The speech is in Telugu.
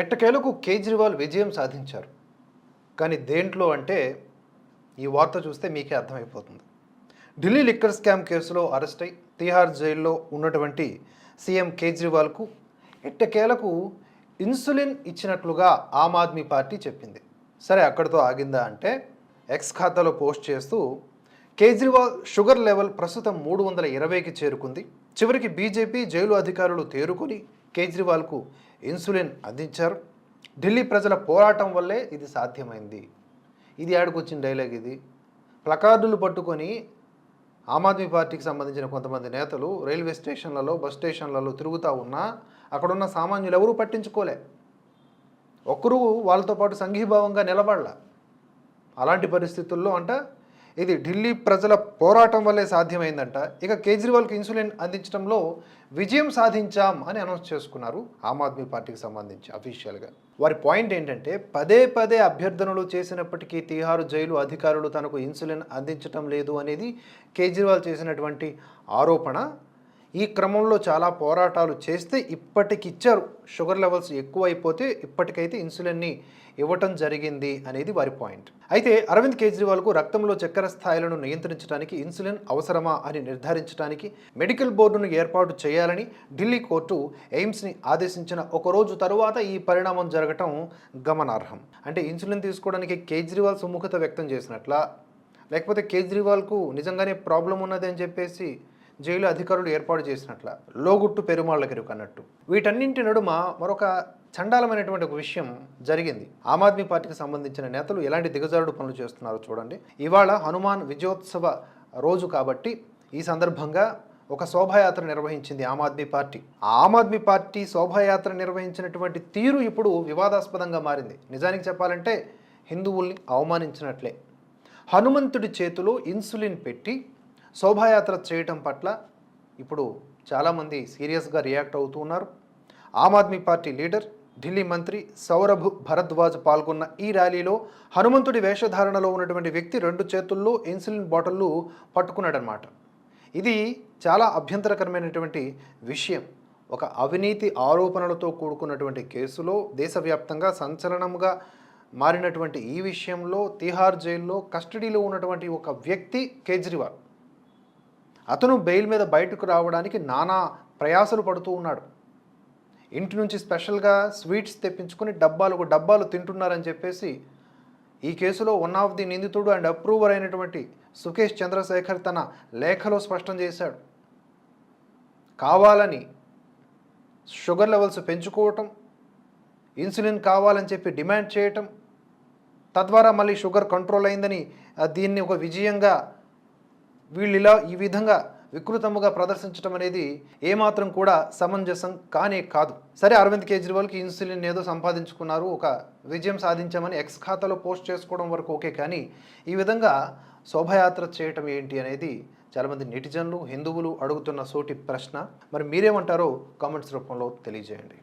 ఎట్టకేలకు కేజ్రీవాల్ విజయం సాధించారు. కానీ దేంట్లో అంటే ఈ వార్త చూస్తే మీకే అర్థమైపోతుంది. ఢిల్లీ లిక్కర్ స్కామ్ కేసులో అరెస్ట్ అయి తిహార్ జైల్లో ఉన్నటువంటి సీఎం కేజ్రీవాల్కు ఎట్టకేలకు ఇన్సులిన్ ఇచ్చినట్లుగా ఆమ్ ఆద్మీ పార్టీ చెప్పింది. సరే అక్కడితో ఆగిందా అంటే ఎక్స్ ఖాతాలో పోస్ట్ చేస్తూ కేజ్రీవాల్ షుగర్ లెవెల్ ప్రస్తుతం మూడు వందల ఇరవైకి చేరుకుంది. చివరికి బీజేపీ జైలు అధికారులు తేరుకొని కేజ్రీవాల్కు ఇన్సులిన్ అందించారు. ఢిల్లీ ప్రజల పోరాటం వల్లే ఇది సాధ్యమైంది. ఇది ఆడుకొచ్చిన డైలాగ్ ఇది. ప్లకార్డులు పట్టుకొని ఆమ్ ఆద్మీ పార్టీకి సంబంధించిన కొంతమంది నేతలు రైల్వే స్టేషన్లలో బస్ స్టేషన్లలో తిరుగుతూ ఉన్నా అక్కడున్న సామాన్యులు ఎవరూ పట్టించుకోలే. ఒకరు వాళ్ళతో పాటు సంఘీభావంగా నిలబడాల. అలాంటి పరిస్థితుల్లో అంట ఇది ఢిల్లీ ప్రజల పోరాటం వల్లే సాధ్యమైందంట. ఇక కేజ్రీవాల్కి ఇన్సులిన్ అందించడంలో విజయం సాధించాం అని అనౌన్స్ చేసుకున్నారు ఆమ్ ఆద్మీ పార్టీకి సంబంధించి అఫీషియల్గా. వారి పాయింట్ ఏంటంటే పదే పదే అభ్యర్థనలు చేసినప్పటికీ తిహారు జైలు అధికారులు తనకు ఇన్సులిన్ అందించటం లేదు అనేది కేజ్రీవాల్ చేసినటువంటి ఆరోపణ. ఈ క్రమంలో చాలా పోరాటాలు చేస్తే ఇప్పటికిచ్చారు. షుగర్ లెవెల్స్ ఎక్కువైపోతే ఇప్పటికైతే ఇన్సులిన్ని ఇవ్వటం జరిగింది అనేది వారి పాయింట్. అయితే అరవింద్ కేజ్రీవాల్కు రక్తంలో చక్కెర స్థాయిలను నియంత్రించడానికి ఇన్సులిన్ అవసరమా అని నిర్ధారించడానికి మెడికల్ బోర్డును ఏర్పాటు చేయాలని ఢిల్లీ కోర్టు ఎయిమ్స్ని ఆదేశించిన ఒక రోజు తరువాత ఈ పరిణామం జరగటం గమనార్హం. అంటే ఇన్సులిన్ తీసుకోవడానికి కేజ్రీవాల్ సుముఖత వ్యక్తం చేసినట్లా? లేకపోతే కేజ్రీవాల్కు నిజంగానే ప్రాబ్లం ఉన్నది అని చెప్పేసి జైలు అధికారులు ఏర్పాటు చేసినట్ల లోగుట్టు పెరుమాళ్ళకెరుకు అన్నట్టు. వీటన్నింటి నడుమ మరొక చండాలమైనటువంటి ఒక విషయం జరిగింది. ఆమ్ ఆద్మీ పార్టీకి సంబంధించిన నేతలు ఎలాంటి దిగజారుడు పనులు చేస్తున్నారో చూడండి. ఇవాళ హనుమాన్ విజయోత్సవ రోజు కాబట్టి ఈ సందర్భంగా ఒక శోభాయాత్ర నిర్వహించింది ఆమ్ ఆద్మీ పార్టీ. ఆమ్ ఆద్మీ పార్టీ శోభాయాత్ర నిర్వహించినటువంటి తీరు ఇప్పుడు వివాదాస్పదంగా మారింది. నిజానికి చెప్పాలంటే హిందువుల్ని అవమానించినట్లే. హనుమంతుడి చేతిలో ఇన్సులిన్ పెట్టి శోభాయాత్ర చేయటం పట్ల ఇప్పుడు చాలామంది సీరియస్గా రియాక్ట్ అవుతూ ఉన్నారు. ఆమ్ ఆద్మీ పార్టీ లీడర్ ఢిల్లీ మంత్రి సౌరభ్ భరద్వాజ్ పాల్గొన్న ఈ ర్యాలీలో హనుమంతుడి వేషధారణలో ఉన్నటువంటి వ్యక్తి రెండు చేతుల్లో ఇన్సులిన్ బాటిల్లు పట్టుకున్నాడనమాట ఇది చాలా అభ్యంతరకరమైనటువంటి విషయం. ఒక అవినీతి ఆరోపణలతో కూడుకున్నటువంటి కేసులో దేశవ్యాప్తంగా సంచలనంగా మారినటువంటి ఈ విషయంలో తిహార్ జైల్లో కస్టడీలో ఉన్నటువంటి ఒక వ్యక్తి కేజ్రీవాల్. అతను బెయిల్ మీద బయటకు రావడానికి నానా ప్రయాసలు పడుతూ ఉన్నాడు. ఇంటి నుంచి స్పెషల్గా స్వీట్స్ తెప్పించుకొని డబ్బాలు డబ్బాలు తింటున్నారని చెప్పేసి ఈ కేసులో వన్ ఆఫ్ ది నిందితుడు అండ్ అప్రూవర్ అయినటువంటి సుకేష్ చంద్రశేఖర్ తన లేఖలో స్పష్టం చేశాడు. కావాలని షుగర్ లెవెల్స్ పెంచుకోవటం ఇన్సులిన్ కావాలని చెప్పి డిమాండ్ చేయటం తద్వారా మళ్ళీ షుగర్ కంట్రోల్ అయిందని దీన్ని ఒక విజయంగా వీళ్ళు ఇలా ఈ విధంగా వికృతముగా ప్రదర్శించడం అనేది ఏమాత్రం కూడా సమంజసం కానే కాదు. సరే అరవింద్ కేజ్రీవాల్కి ఇన్సులిన్ ఏదో సంపాదించుకున్నారు ఒక విజయం సాధించామని ఎక్స్ ఖాతాలో పోస్ట్ చేసుకోవడం వరకు ఓకే కానీ ఈ విధంగా శోభయాత్ర చేయటం ఏంటి అనేది చాలామంది నెటిజన్లు హిందువులు అడుగుతున్న సోటి ప్రశ్న. మరి మీరేమంటారో కామెంట్స్ రూపంలో తెలియజేయండి.